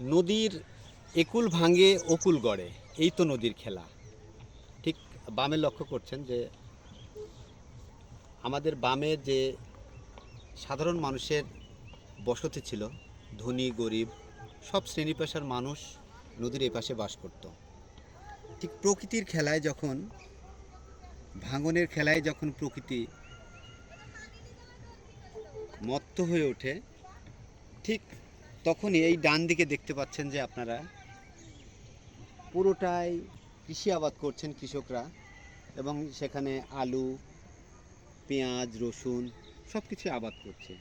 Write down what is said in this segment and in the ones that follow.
নদীর একুল ভাঙে অকুল গড়ে, এই তো নদীর খেলা। ঠিক বামে লক্ষ্য করছেন যে, আমাদের বামে যে সাধারণ মানুষের বসতি ছিল, ধনী, গরিব, সব শ্রেণি পেশার মানুষ নদীর এই পাশে বাস করত। ঠিক প্রকৃতির খেলায় যখন, ভাঙনের খেলায় যখন প্রকৃতি মত্ত হয়ে ওঠে, ঠিক তখনই এই ডান দিকে দেখতে পাচ্ছেন যে আপনারা পুরোটাই কৃষি আবাদ করছেন কৃষকরা এবং সেখানে আলু, পেঁয়াজ, রসুন সব কিছু আবাদ করছে।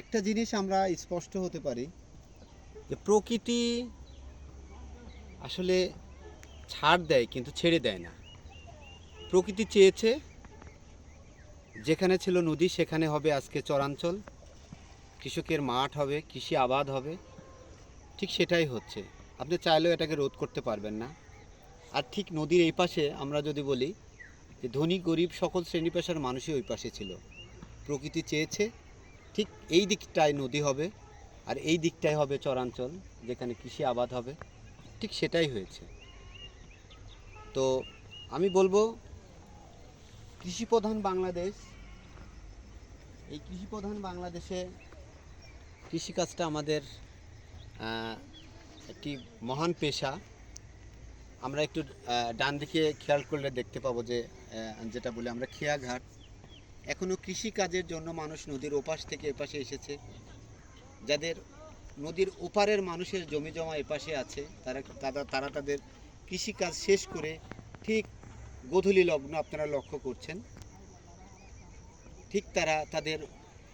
একটা জিনিস আমরা স্পষ্ট হতে পারি যে প্রকৃতি আসলে ছাড় দেয় কিন্তু ছেড়ে দেয় না। প্রকৃতি চেয়েছে, যেখানে ছিল নদী সেখানে হবে আজকে চরাঞ্চল। কৃষকের মাঠ হবে, কৃষি আবাদ হবে, ঠিক সেটাই হচ্ছে। আপনি চাইলেও এটাকে রোধ করতে পারবেন না। আর ঠিক নদীর এই পাশে আমরা যদি বলি যে ধনী, গরিব সকল শ্রেণি পেশার মানুষই ওই পাশে ছিল। প্রকৃতি চেয়েছে, ঠিক এই দিকটায় নদী হবে আর এই দিকটায় হবে চরাঞ্চল, যেখানে কৃষি আবাদ হবে, ঠিক সেটাই হয়েছে। তো আমি বলব, কৃষিপ্রধান বাংলাদেশ, এই কৃষিপ্রধান বাংলাদেশে কৃষিকাজটা আমাদের একটি মহান পেশা। আমরা একটু ডান দিকে খেয়াল করলে দেখতে পাবো যে যেটা বলে আমরা খেয়াঘাট। এখনও কৃষিকাজের জন্য মানুষ নদীর ওপাশ থেকে এপাশে এসেছে। যাদের নদীর ওপারের মানুষের জমি জমা এপাশে আছে, তারা তারা তারা তাদের কৃষিকাজ শেষ করে ঠিক গোধূলি লগ্ন আপনারা লক্ষ্য করছেন। ঠিক তারা তাদের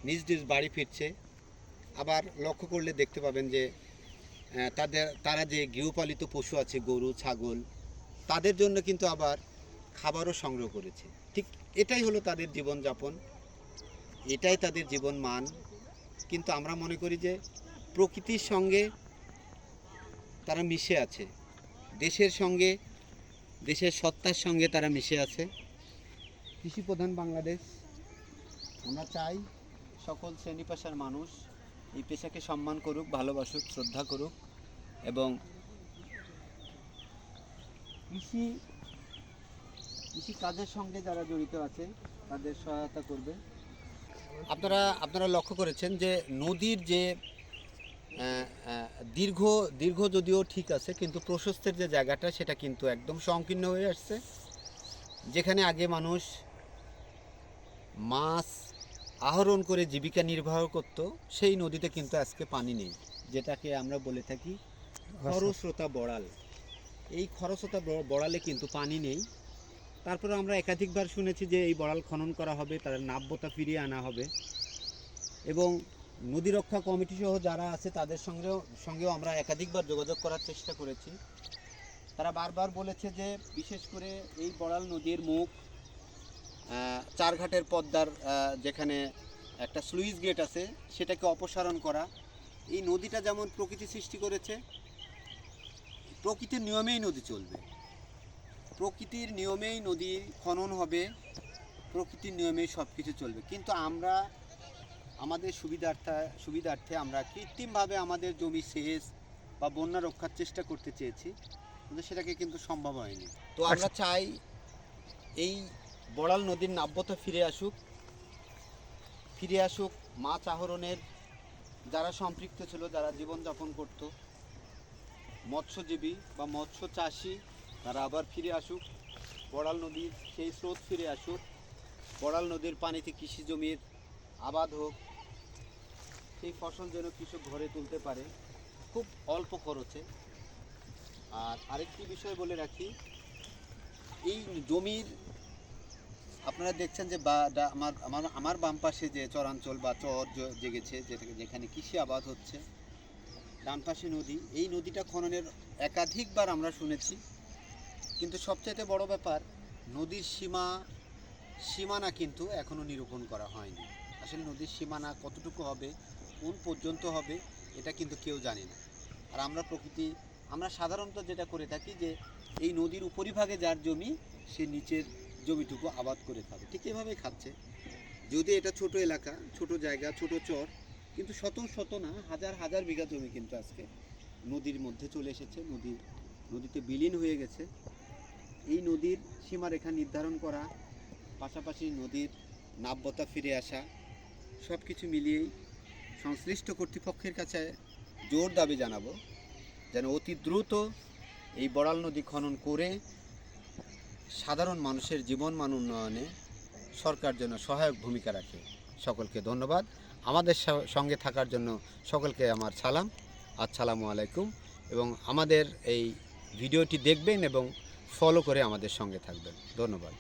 নিজ নিজ বাড়ি ফিরছে। আবার লক্ষ্য করলে দেখতে পাবেন যে তাদের, তারা যে গৃহপালিত পশু আছে, গরু, ছাগল, তাদের জন্য কিন্তু আবার খাবারও সংগ্রহ করেছে। ঠিক এটাই হলো তাদের জীবনযাপন, এটাই তাদের জীবন মান কিন্তু আমরা মনে করি যে, প্রকৃতির সঙ্গে তারা মিশে আছে। দেশের সঙ্গে, দেশের সত্তার সঙ্গে তারা মিশে আছে। কৃষিপ্রধান বাংলাদেশ, আমরা চাই সকল শ্রেণি পেশার মানুষ এই পেশাকে সম্মান করুক, ভালোবাসুক, শ্রদ্ধা করুক এবং কৃষি কৃষি কাজের সঙ্গে যারা জড়িত আছে তাদের সহায়তা করবে। আপনারা আপনারা লক্ষ্য করেছেন যে নদীর যে দীর্ঘ দীর্ঘ যদিও ঠিক আছে, কিন্তু প্রশস্তের যে জায়গাটা, সেটা কিন্তু একদম সংকীর্ণ হয়ে আসছে। যেখানে আগে মানুষ মাছ আহরণ করে জীবিকা নির্বাহ করত, সেই নদীতে কিন্তু আজকে পানি নেই, যেটাকে আমরা বলে থাকি খরস্রোতা বড়াল। এই খরস্রোতা বড়ালে কিন্তু পানি নেই। তারপরে আমরা একাধিকবার শুনেছি যে এই বড়াল খনন করা হবে তাদের নাব্যতা ফিরিয়ে আনা হবে। এবং নদী রক্ষা কমিটি সহ যারা আছে, তাদের সঙ্গেও সঙ্গেও আমরা একাধিকবার যোগাযোগ করার চেষ্টা করেছি। তারা বারবার বলেছে যে, বিশেষ করে এই বড়াল নদীর মুখ চারঘাটের পদ্মার যেখানে একটা স্লুইস গেট আছে, সেটাকে অপসারণ করা। এই নদীটা যেমন প্রকৃতি সৃষ্টি করেছে, প্রকৃতির নিয়মেই নদী চলবে। প্রকৃতির নিয়মেই নদী খনন হবে, প্রকৃতির নিয়মেই সব কিছু চলবে। কিন্তু আমরা, আমাদের সুবিধার্থে সুবিধার্থে আমরা কৃত্রিমভাবে আমাদের জমি সেচ বা বন্যা রক্ষার চেষ্টা করতে চেয়েছি, কিন্তু সেটাকে কিন্তু সম্ভব হয়নি। তো আমরা চাই এই বড়াল নদীর নাব্যতা ফিরে আসুক। ফিরে আসুক মাছ আহরণের যারা সম্পৃক্ত ছিল, যারা জীবনযাপন করত। মৎস্যজীবী বা মৎস্য চাষি তারা আবার ফিরে আসুক। বড়াল নদীর সেই স্রোত ফিরে আসুক। বড়াল নদীর পানিতে কৃষি জমির আবাদ হোক। সেই ফসল যেন কৃষক ঘরে তুলতে পারে। খুব অল্প খরচে। আর আরেকটি বিষয় বলে রাখি, এই জমির আপনারা দেখছেন যে বা আমার আমার আমার বাম পাশে যে চরাঞ্চল বা চর জেগেছে যেখানে কৃষি আবাদ হচ্ছে, ডান পাশে নদী, এই নদীটা খননের একাধিকবার আমরা শুনেছি। কিন্তু সবচাইতে বড় ব্যাপার, নদীর সীমা সীমানা কিন্তু এখনও নিরূপণ করা হয়নি। আসলে নদীর সীমানা কতটুকু হবে, কোন পর্যন্ত হবে, এটা কিন্তু কেউ জানে না। আর আমরা প্রকৃতি আমরা সাধারণত যেটা করে থাকি যে, এই নদীর উপরিভাগে যার জমি, সে নিচের জমিটুকু আবাদ করে খাবে। ঠিক এভাবেই খাচ্ছে। যদি এটা ছোট এলাকা, ছোট জায়গা, ছোট চর, কিন্তু শত শত না, হাজার হাজার বিঘা জমি কিন্তু আজকে নদীর মধ্যে চলে এসেছে। নদী, নদীতে বিলীন হয়ে গেছে। এই নদীর সীমারেখা নির্ধারণ করা, পাশাপাশি নদীর নাব্যতা ফিরে আসা সব কিছু মিলিয়েই সংশ্লিষ্ট কর্তৃপক্ষের কাছে জোর দাবি জানাব, যেন অতি দ্রুত এই বড়াল নদী খনন করে সাধারণ মানুষের জীবন মান উন্নয়নে সরকার যেন সহায়ক ভূমিকা রাখে। সকলকে ধন্যবাদ। আমাদের সঙ্গে থাকার জন্য সকলকে আমার সালাম। আসসালামু আলাইকুম। এবং আমাদের এই ভিডিওটি দেখবেন এবং ফলো করে আমাদের সঙ্গে থাকবেন। ধন্যবাদ।